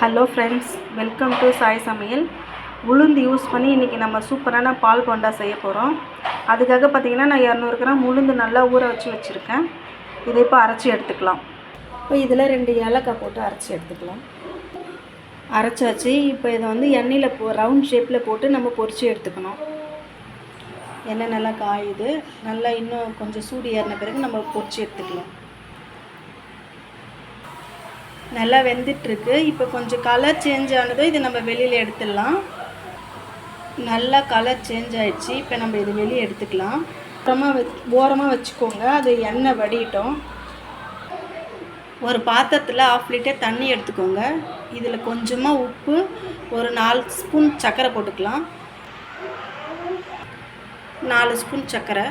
Hello friends welcome to Sai சமையல் உளுந்து use பண்ணி இன்றைக்கி நம்ம சூப்பரான பால் போண்டா செய்ய போகிறோம் அதுக்காக பார்த்திங்கன்னா நான் இரநூறு கிராம் உளுந்து நல்லா ஊற வச்சு வச்சுருக்கேன். இதை இப்போ அரைச்சி எடுத்துக்கலாம். இப்போ இதில் ரெண்டு ஏலக்காய் போட்டு அரைச்சி எடுத்துக்கலாம். அரைச்சாச்சு. இப்போ இதை வந்து எண்ணெயில் போ ரவுண்ட் ஷேப்பில் போட்டு நம்ம பொரிச்சு எடுத்துக்கணும். எண்ணெய் நல்லா காயுது. நல்லா இன்னும் கொஞ்சம் சூடு ஏறின பிறகு நம்ம பொரிச்சு எடுத்துக்கலாம். நல்லா வெந்துட்டுருக்கு. இப்போ கொஞ்சம் கலர் சேஞ்ச் ஆனதும் இது நம்ம வெளியில் எடுத்துடலாம். நல்லா கலர் சேஞ்ச் ஆகிடுச்சு இப்போ நம்ம இது வெளியே எடுத்துக்கலாம். அப்புறமா வச் ஓரமாக வச்சுக்கோங்க. அது எண்ணெய் வடிட்டோம் ஒரு பாத்திரத்தில் ஆஃப் லிட்டர் தண்ணி எடுத்துக்கோங்க. இதில் கொஞ்சமாக உப்பு ஒரு நாலு ஸ்பூன் சர்க்கரை போட்டுக்கலாம். நாலு ஸ்பூன் சர்க்கரை.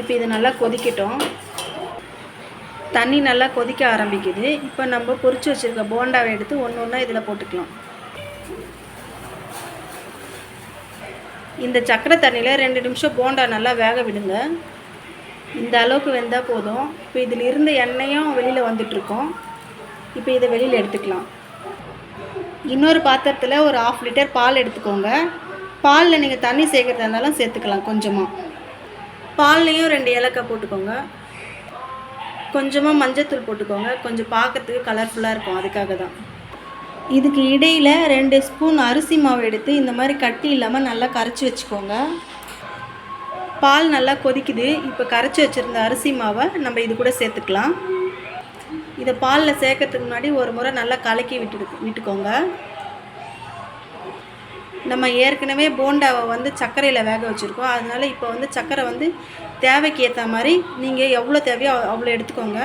இப்போ இது நல்லா கொதிக்கட்டும். தண்ணி நல்லா கொதிக்க ஆரம்பிக்குது. இப்போ நம்ம பொறிச்சு வச்சுருக்க போண்டாவை எடுத்து ஒன்று ஒன்றா இதில் போட்டுக்கலாம். இந்த சக்கரை தண்ணியில் ரெண்டு நிமிஷம் போண்டா நல்லா வேக விடுங்க. இந்த அளவுக்கு வெந்தால் போதும். இப்போ இதில் இருந்த எண்ணெயும் வெளியில் வந்துட்ருக்கோம் இப்போ இதை வெளியில் எடுத்துக்கலாம். இன்னொரு பாத்திரத்தில் ஒரு ஆஃப் லிட்டர் பால் எடுத்துக்கோங்க. பாலில் நீங்கள் தண்ணி சேர்க்குறதா இருந்தாலும் சேர்த்துக்கலாம் கொஞ்சமாக பால்லையும் ரெண்டு ஏலக்காய் போட்டுக்கோங்க. கொஞ்சமாக மஞ்சத்தூள் போட்டுக்கோங்க. கொஞ்சம் பார்க்கறதுக்கு கலர்ஃபுல்லாக இருக்கும். அதுக்காக தான் இதுக்கு இடையில் ரெண்டு ஸ்பூன் அரிசி மாவு எடுத்து இந்த மாதிரி கட்டி இல்லாமல் நல்லா கரைச்சி வச்சுக்கோங்க. பால் நல்லா கொதிக்குது. இப்போ கரைச்சி வச்சுருந்த அரிசி மாவை நம்ம இது கூட சேர்த்துக்கலாம். இதை பாலில் சேர்க்கறதுக்கு முன்னாடி ஒரு முறை நல்லா கலக்கி விட்டு விட்டுக்கோங்க. நம்ம ஏற்கனவே போண்டாவை வந்து சர்க்கரையில் வேக வச்சுருக்கோம். அதனால இப்போ வந்து சர்க்கரை வந்து தேவைக்கு ஏற்ற மாதிரி நீங்கள் எவ்வளோ தேவையோ அவ்வளோ எடுத்துக்கோங்க.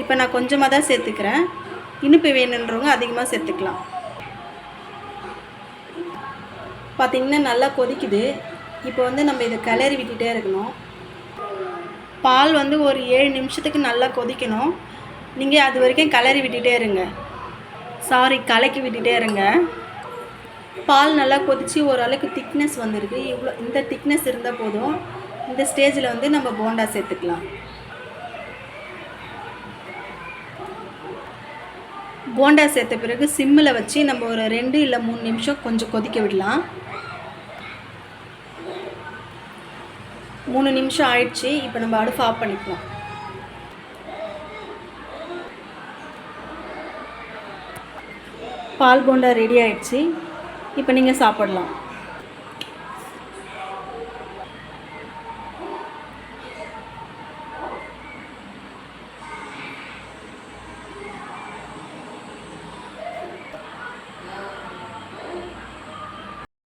இப்போ நான் கொஞ்சமாக தான் சேர்த்துக்கிறேன். இனிப்பு வேணுன்றவங்க அதிகமாக சேர்த்துக்கலாம். பார்த்திங்கன்னா நல்லா கொதிக்குது. இப்போ வந்து நம்ம இதை கிளறி விட்டுகிட்டே இருக்கணும். பால் வந்து ஒரு ஏழு நிமிஷத்துக்கு நல்லா கொதிக்கணும். நீங்கள் அது வரைக்கும் கிளறி விட்டுகிட்டே இருங்க. சாரி கலக்கி விட்டுகிட்டே இருங்க. பால் நல்லா கொதித்து ஓரளவுக்கு திக்னஸ் வந்திருக்கு. இவ்வளோ இந்த திக்னஸ் இருந்தால் போதும். இந்த ஸ்டேஜில் வந்து நம்ம போண்டா சேர்த்துக்கலாம். போண்டா சேர்த்த பிறகு சிம்மில் வச்சு நம்ம ஒரு ரெண்டு இல்லை மூணு நிமிஷம் கொஞ்சம் கொதிக்க விடலாம். மூணு நிமிஷம் ஆயிடுச்சு. இப்போ நம்ம அடுப்பு ஆஃப் பண்ணிக்கலாம். பால் போண்டா ரெடி ஆயிடுச்சு. இப்போ நீங்கள் சாப்பிடலாம்.